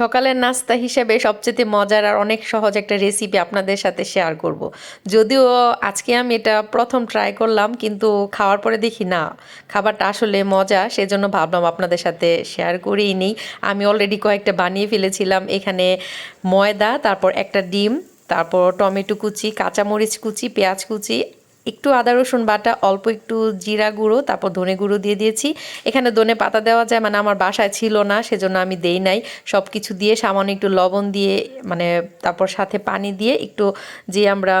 সকালের নাস্তা হিসেবে সবচেয়ে মজার আর অনেক সহজ একটা রেসিপি আপনাদের সাথে শেয়ার করব। যদিও আজকে আমি এটা প্রথম ট্রাই করলাম, কিন্তু খাওয়ার পরে দেখি না, খাবারটা আসলে মজা, সেজন্য ভাবলাম আপনাদের সাথে শেয়ার করেই নিই আমি অলরেডি কয়েকটা বানিয়ে ফেলেছিলাম, এখানে ময়দা, তারপর একটা ডিম, তারপর টমেটো কুচি, কাঁচামরিচ কুচি, পেঁয়াজ কুচি একটু আদা, রসুন বাটা, অল্প একটু জিরা গুঁড়ো, তারপর ধনে গুঁড়ো দিয়ে দিয়েছি। এখানে ধনে পাতা দেওয়া যায় মানে আমার বাসায় ছিল না, সেজন্য আমি দেই নাই। সব কিছু দিয়ে সামান্য একটু লবণ দিয়ে মানে তারপর সাথে পানি দিয়ে একটু যে আমরা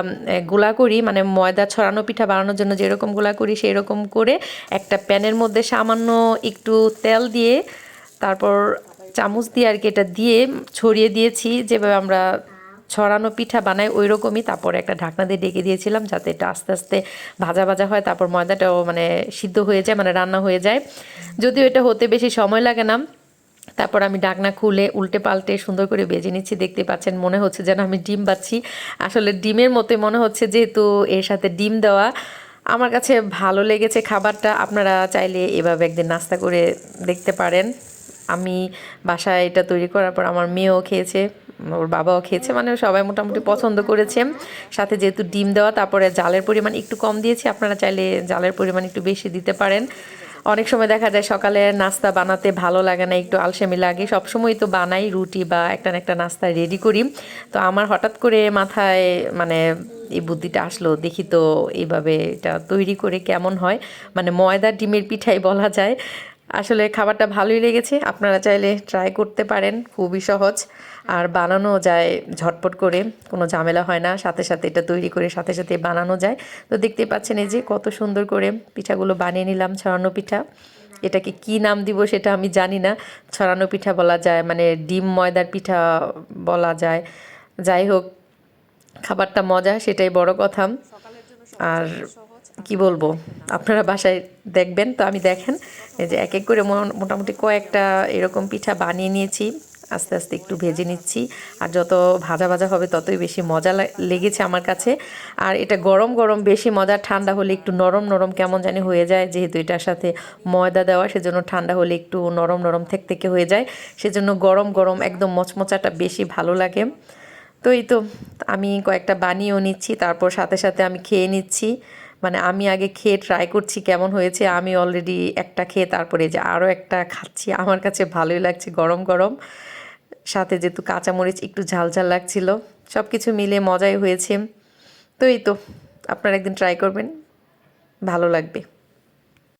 গোলা করি মানে ময়দা ছড়ানো, পিঠা বানানোর জন্য যেরকম গোলা করি সেই রকম করে একটা প্যানের মধ্যে সামান্য একটু তেল দিয়ে, তারপর চামচ দিয়ে আর কি এটা দিয়ে ছড়িয়ে দিয়েছি। যেভাবে আমরা ছড়ানো পিঠা বানাই ওই রকমই তারপর একটা ঢাকনা দিয়ে ডেকে দিয়েছিলাম যাতে এটা আস্তে আস্তে ভাজা ভাজা হয়, তারপর ময়দাটাও মানে সিদ্ধ হয়ে যায় মানে রান্না হয়ে যায়। যদিও এটা হতে বেশি সময় লাগে না, তারপর আমি ডাকনা খুলে উল্টে পাল্টে সুন্দর করে বেজে নিচ্ছি, দেখতে পাচ্ছেন মনে হচ্ছে যেন আমি ডিম পাচ্ছি আসলে ডিমের মতোই মনে হচ্ছে যেহেতু এর সাথে ডিম দেওয়া, আমার কাছে ভালো লেগেছে খাবারটা, আপনারা চাইলে এভাবে একদিন নাস্তা করে দেখতে পারেন। আমি বাসায় এটা তৈরি করার পর আমার মেয়েও খেয়েছে। ওর বাবাও খেয়েছে মানে সবাই মোটামুটি পছন্দ করেছে। সাথে যেহেতু ডিম দেওয়া, তারপরে জালের পরিমাণ একটু কম দিয়েছি, আপনারা চাইলে জালের পরিমাণ একটু বেশি দিতে পারেন। অনেক সময় দেখা যায় সকালে নাস্তা বানাতে ভালো লাগে না, একটু আলসেমি লাগে। সবসময় তো বানাই রুটি বা একটা না একটা নাস্তা রেডি করি। তো আমার হঠাৎ করে মাথায় মানে এই বুদ্ধিটা আসলো, দেখি তো এইভাবে এটা তৈরি করে কেমন হয়। মানে ময়দা, ডিমের পিঠাই বলা যায়। আসলে খাবারটা ভালোই লেগেছে। আপনারা চাইলে ট্রাই করতে পারেন, খুবই সহজ। আর বানানো যায় ঝটপট করে, কোনো ঝামেলা হয় না। সাথে সাথে এটা তৈরি করে সাথে সাথে বানানো যায়। তো দেখতে পাচ্ছেন এই যে কত সুন্দর করে পিঠাগুলো বানিয়ে নিলাম, ছড়ানো পিঠা। এটাকে কি নাম দিব সেটা আমি জানি না। ছড়ানো পিঠা বলা যায় মানে ডিম ময়দার পিঠা বলা যায়। যাই হোক, খাবারটা মজা, সেটাই বড় কথা। আর কি বলব? আপনারা বাসায় দেখবেন, তো আমি দেখেন। এই যে এক এক করে মোটামুটি কয়েকটা এরকম পিঠা বানিয়ে নিয়েছি। আস্তে আস্তে একটু ভেজে নিচ্ছি। আর যত ভাজা ভাজা হবে, ততই বেশি মজা লেগেছে আমার কাছে। আর এটা গরম গরম বেশি মজা, ঠান্ডা হলে একটু নরম নরম কেমন জানি হয়ে যায়। যেহেতু এটার সাথে ময়দা দেওয়া, সেজন্য ঠান্ডা হলে একটু নরম নরম থেকে থেকে হয়ে যায়। সেজন্য গরম গরম একদম মচমচাটা বেশি ভালো লাগে। তো এই তো, আমি কয়েকটা বানিয়েও নিচ্ছি। তারপর সাথে সাথে আমি খেয়ে নিচ্ছি। মানে আমি আগে খেয়ে ট্রাই করছি কেমন হয়েছে, আমি অলরেডি একটা খেয়ে তারপরে যে আরও একটা খাচ্ছি, আমার কাছে ভালোই লাগছে গরম গরম। সাথে যেহেতু কাঁচামরিচ একটু ঝাল ঝাল লাগছিল সব কিছু মিলে মজাই হয়েছে। তো এই তো, আপনারা একদিন ট্রাই করবেন, ভালো লাগবে।